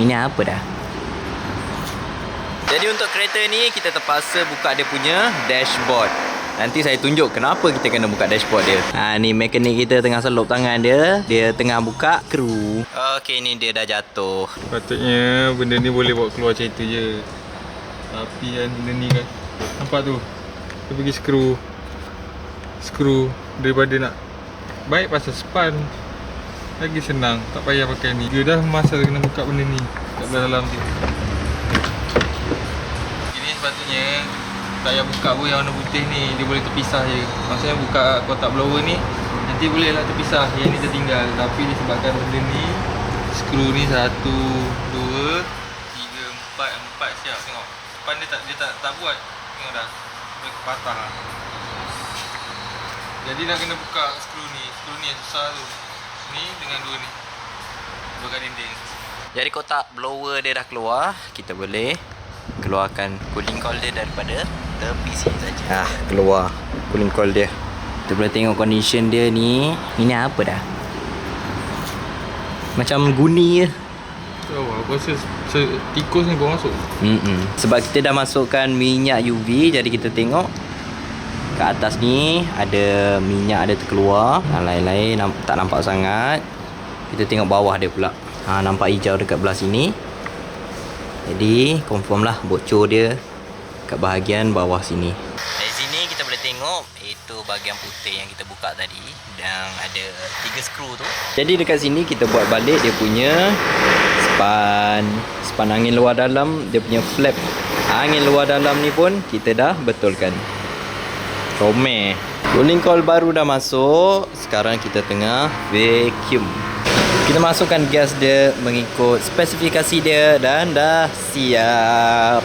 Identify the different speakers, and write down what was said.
Speaker 1: Ini apa dah? Jadi untuk kereta ni kita terpaksa buka dia punya dashboard. Nanti saya tunjuk kenapa kita kena buka dashboard dia. Ha ni mekanik kita tengah selup tangan dia. Dia tengah buka skru. Okey ni dia dah jatuh.
Speaker 2: Patutnya benda ni boleh bawa keluar macam itu je Tapi kan benda ni kan Nampak tu Dia pergi skru Skru Daripada nak Baik pasal span Lagi senang Tak payah pakai ni Dia dah masa kena buka benda ni Kat dalam tu Ini sepatutnya Tak payah buka pun yang warna putih ni Dia boleh terpisah je Maksudnya buka kotak blower ni Nanti boleh lah terpisah Yang ni tertinggal Tapi disebabkan benda ni Skru ni satu, dua, tiga, empat, empat siap tengok. Depan dia tak dia tak tak buat. Tengok dah. Dia patah. lah. Jadi nak kena buka skru ni. Skru ni yang susah tu. Ni dengan dua ni. Bukan dinding.
Speaker 1: Jadi kotak blower dia dah keluar, kita boleh keluarkan cooling coil dia daripada tepi sini saja. Ah, keluar cooling coil dia. Kita boleh tengok condition dia ni. Ini apa dah? Macam guni je.
Speaker 2: So, aku rasa se- tikus ni bawa masuk.
Speaker 1: Mm-mm. Sebab kita dah masukkan minyak UV Jadi kita tengok Kat atas ni Ada minyak ada terkeluar. Ha, Lain-lain namp- tak nampak sangat. Kita tengok bawah dia pula. Ha, Nampak hijau dekat belah sini. Jadi confirm lah bocor dia Kat bahagian bawah sini. Dari sini kita boleh tengok Itu bahagian putih yang kita buka tadi. Dan ada tiga skru tu. Jadi dekat sini kita buat balik dia punya Span. Span angin luar dalam Dia punya flap Angin luar dalam ni pun Kita dah betulkan Comel Cooling coil baru dah masuk. Sekarang kita tengah vacuum. Kita masukkan gas dia Mengikut spesifikasi dia Dan dah siap